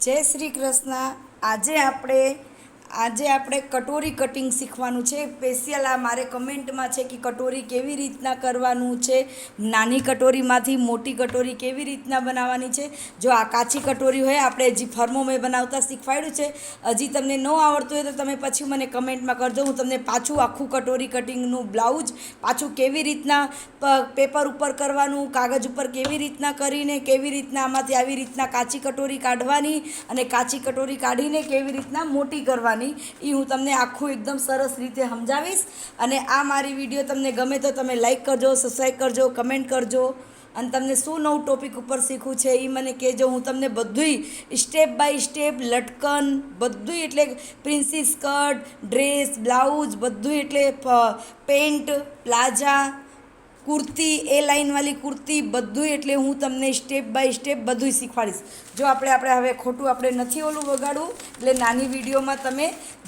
જય શ્રી કૃષ્ણ. આજે આપણે આજે આપણે કટોરી કટિંગ શીખવાનું છે. સ્પેશિયલ આ મારે કમેન્ટમાં છે કે કટોરી કેવી રીતના કરવાનું છે? નાની કટોરીમાંથી મોટી કટોરી કેવી રીતના બનાવવાની છે? જો આ કાચી કટોરી હોય, આપણે હજી ફર્મો મેં બનાવતા શીખવાડ્યું છે. હજી તમને ન આવડતું હોય તો તમે પછી મને કમેન્ટમાં કરજો. હું તમને પાછું આખું કટોરી કટિંગનું બ્લાઉઝ પાછું કેવી રીતના પેપર ઉપર કરવાનું, કાગજ ઉપર કેવી રીતના કરીને, કેવી રીતના આમાંથી આવી રીતના કાચી કટોરી કાઢવાની અને કાચી કટોરી કાઢીને કેવી રીતના મોટી કરવાની. એ હું તમને આખું એકદમ સરસ રીતે સમજાવીશ. અને આ મારી વીડિયો તમને ગમે તો તમે લાઇક કરજો સબસ્ક્રાઈબ કરજો કમેન્ટ કરજો. અને તમને શું નવું ટોપિક ઉપર શીખવું છે એ મને કહેજો. હું તમને બધુંય સ્ટેપ બાય સ્ટેપ લટકન, બધુંય એટલે પ્રિન્સી સ્કર્ટ ડ્રેસ બ્લાઉઝ બધુંય એટલે પેન્ટ પ્લાઝા કુર્તી, એ લાઇનવાળી કુર્તી બધુંય એટલે હું તમને સ્ટેપ બાય સ્ટેપ બધુંય શીખવાડીશ. જો આપણે આપણે હવે ખોટું આપણે નથી ઓલું વગાડવું, એટલે નાની વિડીયોમાં તમે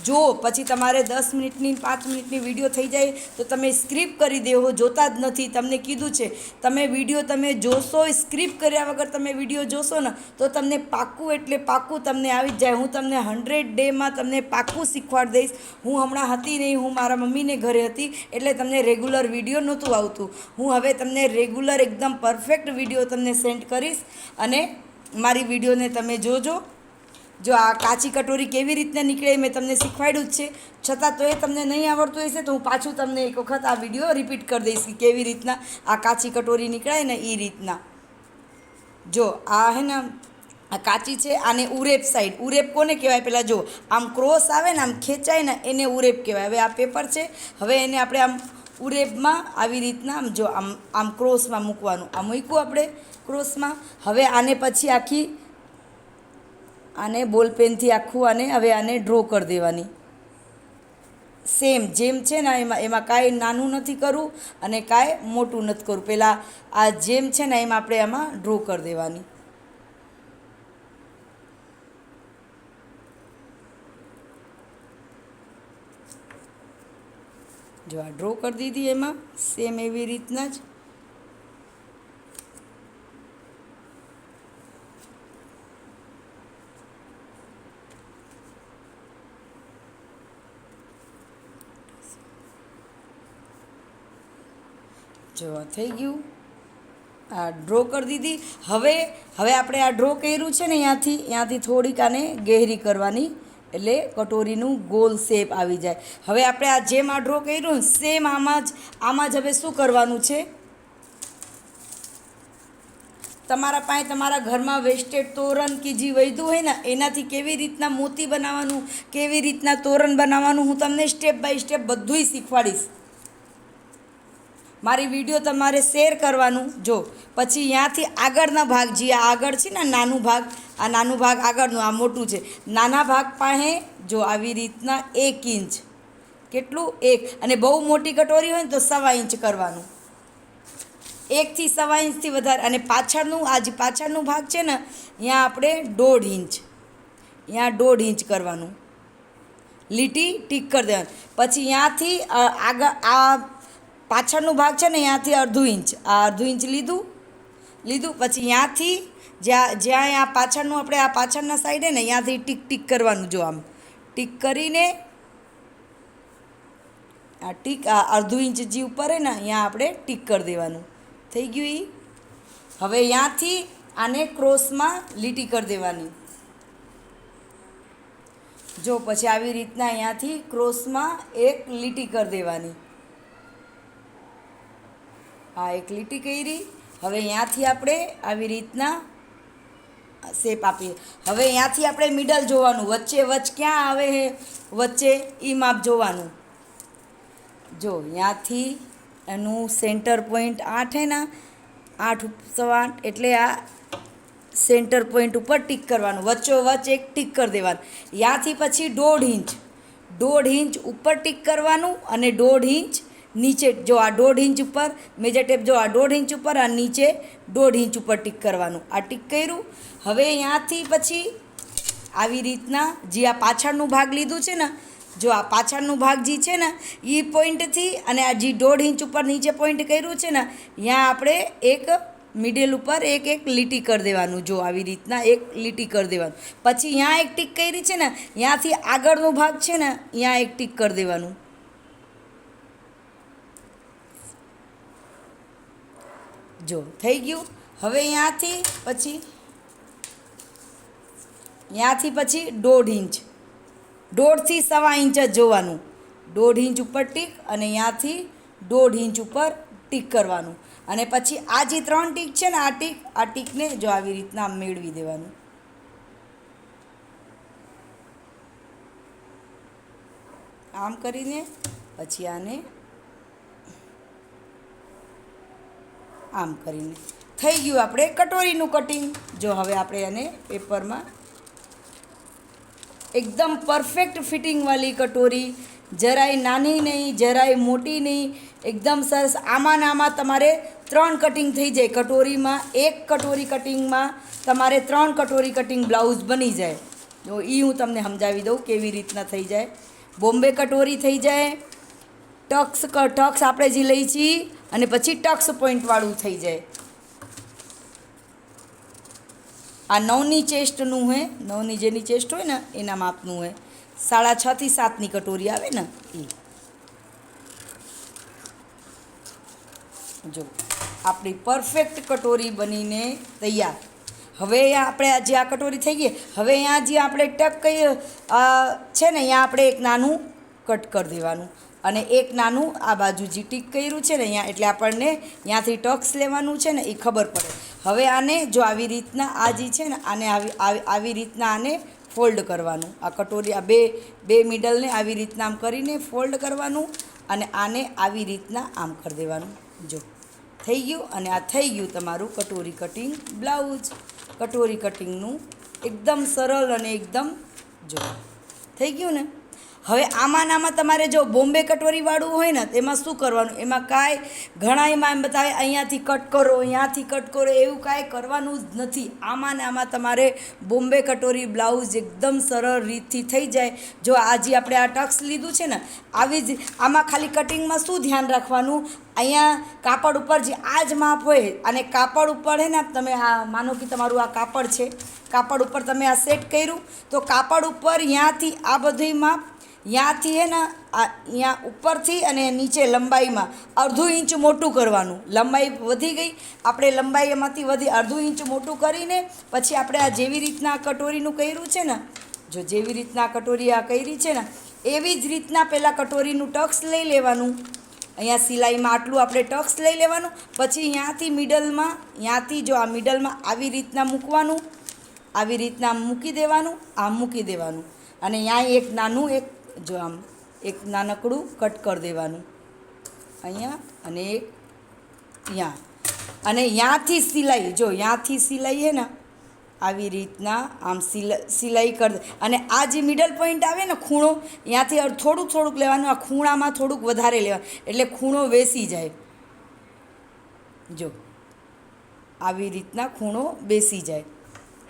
જો, પછી તમારે દસ મિનિટની, પાંચ મિનિટની વીડિયો થઈ જાય, તો તમે સ્ક્રિપ કરી દેવો જોતા જ નથી. તમને કીધું છે, તમે વીડિયો તમે જોશો, સ્ક્રિપ કર્યા વગર તમે વીડિયો જોશો ને, તો તમને પાક્કું એટલે પાક્કું તમને આવી જ જાય. હું તમને હંડ્રેડ ડેમાં તમને પાક્કું શીખવાડી દઈશ. હું હમણાં હતી નહીં, હું મારા મમ્મીને ઘરે હતી, એટલે તમને રેગ્યુલર વીડિયો નહોતું આવતું. હું હવે તમને રેગ્યુલર એકદમ પરફેક્ટ વીડિયો તમને સેન્ડ કરીશ અને મારી વિડીયોને તમે જોજો. જો આ કાચી કટોરી કેવી રીતના નીકળે મેં તમને શીખવાડ્યું જ છે. છતાં તો એ તમને નહીં આવડતું હશે તો હું પાછું તમને એક વખત આ વીડિયો રિપીટ કરી દઈશ કે કેવી રીતના આ કાચી કટોરી નીકળે ને એ રીતના. જો આ હે ને, આ કાચી છે, આને ઉરેપ સાઈડ ઉરેપ કોને કહેવાય? પહેલાં જો, આમ ક્રોસ આવે ને આમ ખેંચાય ને એને ઉરેપ કહેવાય. હવે આ પેપર છે. હવે એને આપણે આમ ઉરેપમાં આવી રીતના આમ જો આમ આમ ક્રોસમાં મૂકવાનું. આ મૂક્યું આપણે ક્રોસમાં. હવે આને પછી આખી, આને બોલપેનથી આખું આને, હવે આને ડ્રો કરી દેવાની. સેમ જેમ છે ને, એમાં એમાં કાંઈ નાનું નથી કરવું અને કાંઈ મોટું નથી કરવું. પહેલાં આ જેમ છે ને, એમાં આપણે આમાં ડ્રો કરી દેવાની. જો આ ડ્રો કરી દીધી એમાં સેમ એવી રીતના જ. જો થઈ ગયું. આ ડ્રો કરી દીધી. હવે હવે આપણે આ ડ્રો કર્યું છે ને ત્યાંથી ત્યાંથી થોડીક આને ગહેરી કરવાની એટલે કટોરીનું ગોલ શેપ આવી જાય. હવે આપણે આ જેમ આ ડ્રો કર્યું સેમ આમાં જ આમાં જ હવે શું કરવાનું છે? તમારા પાસે તમારા ઘરમાં વેસ્ટેડ તોરણ કે જે વૈધું હોય ને, એનાથી કેવી રીતના મોતી બનાવવાનું, કેવી રીતના તોરણ બનાવવાનું, હું તમને સ્ટેપ બાય સ્ટેપ બધુંય શીખવાડીશ. મારી વીડિયો તમારે શેર કરવાનું. જો, પછી ત્યાંથી આગળના ભાગ, જે આગળ છે ને નાનું ભાગ, આ નાનું ભાગ આગળનું, આ મોટું છે, નાના ભાગ પાસે જો આવી રીતના એક ઇંચ. કેટલું? એક. અને બહુ મોટી કટોરી હોય ને તો સવા ઇંચ કરવાનું. એકથી સવા ઇંચથી વધારે. અને પાછળનું, આ જે પાછળનું ભાગ છે ને ત્યાં આપણે દોઢ ઇંચ. ત્યાં દોઢ ઇંચ કરવાનું. લીટી ટીક કરી દેવાનું. પછી ત્યાંથી આગળ, આ પાછળનું ભાગ છે ને ત્યાંથી અડધું ઇંચ. આ અડધું ઇંચ લીધું. લીધું, પછી ત્યાંથી જ્યાં જ્યાં આ પાછળનું આપણે આ પાછળના સાઈડે ને ત્યાંથી ટીક ટીક કરવાનું જો આમ. ટીક કરીને આ ટીક, આ અડધું ઇંચ જે ઉપર ને, અહીંયા આપણે ટીક કરી દેવાનું. થઈ ગયું એ હવે ત્યાંથી આને ક્રોસમાં લીટી કરી દેવાની. જો પછી આવી રીતના અહીંયાથી ક્રોસમાં એક લીટી કરી દેવાની. આ એક લીટી કરી. હવે અહીંયાથી આપણે આવી રીતના શેપ આપીએ હવે અહીંયાથી આપણે મિડલ જોવાનું. વચ્ચે વચ ક્યાં આવે છે વચ્ચે એ માપ જોવાનું. જો અહીંયાથી એનું સેન્ટર પોઈન્ટ આઠ હે ના? આઠ સવા આઠ. એટલે આ સેન્ટર પોઈન્ટ ઉપર ટીક કરવાનું. વચ્ચો વચ્ચ એક ટીક કરી દેવાનું. યાથી પછી દોઢ ઇંચ. દોઢ ઇંચ ઉપર ટીક કરવાનું અને દોઢ ઇંચ નીચે જો આ દોઢ ઇંચ ઉપર, મેજર ટેપ જો આ દોઢ ઇંચ ઉપર, આ નીચે દોઢ ઇંચ ઉપર ટીક કરવાનું. આ ટીક કર્યું. હવે ત્યાંથી પછી આવી રીતના જે આ પાછળનું ભાગ લીધું છે ને, જો આ પાછળનું ભાગ જે છે ને એ પોઈન્ટથી અને આ જે દોઢ ઇંચ ઉપર નીચે પોઈન્ટ કર્યું છે ને ત્યાં આપણે એક મિડલ ઉપર એક એક લીટી કરી દેવાનું. જો આવી રીતના એક લીટી કરી દેવાનું. પછી ત્યાં એક ટીક કરી છે ને, ત્યાંથી આગળનો ભાગ છે ને ત્યાં એક ટીક કરી દેવાનું. જો, થઈ ગયું. હવે અહીંયાથી પછી ત્યાંથી પછી દોઢ ઇંચ. દોઢથી સવા ઇંચ જ જોવાનું. દોઢ ઇંચ ઉપર ટીક અને ત્યાંથી દોઢ ઇંચ ઉપર ટીક કરવાનું. અને પછી આ જે ત્રણ ટીક છે ને, આ ટીક, આ ટીકને જો આવી રીતના મેળવી દેવાનું. આમ કરીને પછી આને આમ કરીને. થઈ ગયું આપણે કટોરીનું કટિંગ. જો હવે આપણે એને પેપરમાં એકદમ પરફેક્ટ ફિટિંગવાળી કટોરી, જરાય નાની નહીં, જરાય મોટી નહીં, એકદમ સરસ. આમાં આમાં તમારે ત્રણ કટિંગ થઈ જાય. કટોરીમાં એક કટોરી કટિંગમાં તમારે ત્રણ કટોરી કટિંગ બ્લાઉઝ બની જાય. તો એ હું તમને સમજાવી દઉં કેવી રીતના થઈ જાય. બોમ્બે કટોરી થઈ જાય. ટક્સ ટક્સ આપણે જે લઈ છીએ અને પછી ટક્સ પોઈન્ટવાળું થઈ જાય. આ નવની ચેસ્ટનું હોય નવની જેની ચેસ્ટ હોય ને, એના માપનું હોય સાડા છથી સાતની કટોરી આવે ને એ જો, આપણી પરફેક્ટ કટોરી બનીને તૈયાર. હવે આપણે જે આ કટોરી થઈ ગઈ, હવે અહીંયા જે આપણે ટક કહીએ છે ને, અહીંયા આપણે એક નાનું કટ કરી દેવાનું. અને એક નાનું આ બાજુ જે ટીક કર્યું છે ને અહીંયા, એટલે આપણને ત્યાંથી ટક્સ લેવાનું છે ને એ ખબર પડે. હવે આને જો આવી રીતના આ જે છે ને, આને આવી આવી રીતના આને ફોલ્ડ કરવાનું. આ કટોરી, આ બે બે મિડલને આવી રીતના આમ કરીને ફોલ્ડ કરવાનું અને આને આવી રીતના આમ કરી દેવાનું. જો, થઈ ગયું અને આ થઈ ગયું તમારું કટોરી કટિંગ બ્લાઉઝ. કટોરી કટિંગનું એકદમ સરળ અને એકદમ જો, થઈ ગયું ને? હવે આમાં ને આમાં તમારે જો બોમ્બે કટોરીવાળું હોય ને, તેમાં શું કરવાનું? એમાં કાંઈ ઘણા એમાં એમ બતાવે, અહીંયાથી કટ કરો, અહીંયાથી કટ કરો. એવું કાંઈ કરવાનું જ નથી. આમાં ને આમાં તમારે બોમ્બે કટોરી બ્લાઉઝ એકદમ સરળ રીતથી થઈ જાય. જો આજે આપણે આ ટક્સ લીધું છે ને, આવી જ આમાં ખાલી કટિંગમાં શું ધ્યાન રાખવાનું? અહીંયા કાપડ ઉપર જે આ જ માપ હોય, અને કાપડ ઉપર હે ને, તમે આ માનો કે તમારું આ કાપડ છે, કાપડ ઉપર તમે આ સેટ કર્યું, તો કાપડ ઉપર અહીંયાથી આ બધું માપ ત્યાંથી હે ને આ અહીંયા ઉપરથી અને નીચે લંબાઈમાં અડધું ઇંચ મોટું કરવાનું. લંબાઈ વધી ગઈ. આપણે લંબાઈ એમાંથી વધી અડધું ઇંચ મોટું કરીને પછી આપણે આ જેવી રીતના કટોરીનું કર્યું છે ને, જો જેવી રીતના કટોરી આ કરી છે ને, એવી જ રીતના પહેલાં કટોરીનું ટક્સ લઈ લેવાનું. અહીંયા સિલાઈમાં આટલું આપણે ટક્સ લઈ લેવાનું. પછી અહીંયાથી મિડલમાં અહીંયાથી જો આ મિડલમાં આવી રીતના મૂકવાનું, આવી રીતના મૂકી દેવાનું, આમ મૂકી દેવાનું. અને અહીંયા એક નાનું એક જો આમ એક નાનકડું કટ કરી દેવાનું. અહીંયા અને એક ત્યાં અને ત્યાંથી સિલાઈ, જો ત્યાંથી સિલાઈ ને, આવી રીતના આમ સિલાઈ કરી અને આ જે મિડલ પોઈન્ટ આવે ને ખૂણો ત્યાંથી થોડુંક થોડુંક લેવાનું, આ ખૂણામાં થોડુંક વધારે લેવાનું એટલે ખૂણો વેસી જાય. જો, આવી રીતના ખૂણો બેસી જાય.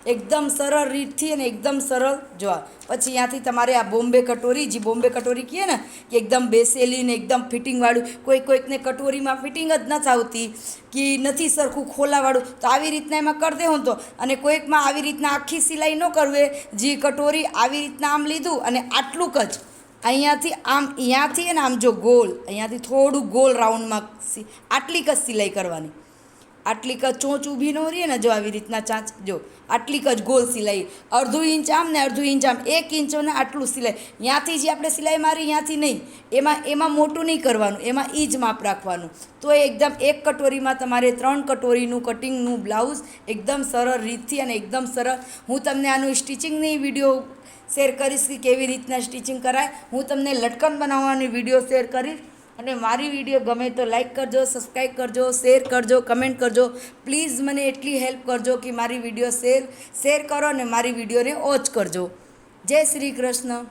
એકદમ સરળ રીતથી અને એકદમ સરળ જોવા પછી ત્યાંથી તમારે આ બોમ્બે કટોરી, જે બોમ્બે કટોરી કહીએ ને, કે એકદમ બેસેલી ને એકદમ ફિટિંગવાળું, કોઈ કોઈકને કટોરીમાં ફિટિંગ જ નથી આવતી કે નથી સરખું ખોલાવાળું, તો આવી રીતના એમાં કરી દેવું તો. અને કોઈકમાં આવી રીતના આખી સિલાઈ ન કરવે, જે કટોરી આવી રીતના આમ લીધું અને આટલુંક જ. અહીંયાથી આમ અહીંયાથી ને આમ જો ગોલ, અહીંયાથી થોડું ગોલ રાઉન્ડમાં આટલી જ સિલાઈ કરવાની. આટલીક જ ચોંચ ઊભી ન રહીએ ને જો આવી રીતના ચાંચ, જો આટલીક જ ગોલ સિલાઈ. અડધું ઇંચ આમ ને અડધું ઇંચ આમ. એક ઇંચ ને આટલું સિલાઈ. ત્યાંથી જે આપણે સિલાઈ મારી ત્યાંથી નહીં. એમાં એમાં મોટું નહીં કરવાનું. એમાં એ જ માપ રાખવાનું. તો એ એકદમ એક કટોરીમાં તમારે ત્રણ કટોરીનું કટિંગનું બ્લાઉઝ એકદમ સરળ રીતથી અને એકદમ સરળ. હું તમને આનું સ્ટિચિંગની વીડિયો શેર કરીશ કે કેવી રીતના સ્ટિચિંગ કરાય. હું તમને લટકન બનાવવાની વીડિયો શેર કરીશ. અને મારી વીડિયો ગમે તો લાઇક કરજો સબસ્ક્રાઈબ કરજો શેર કરજો કમેન્ટ કરજો. પ્લીઝ મને એટલી હેલ્પ કરજો કે મારી વીડિયો શેર શેર કરો અને મારી વિડીયોને ઓચ કરજો. જય શ્રી કૃષ્ણ.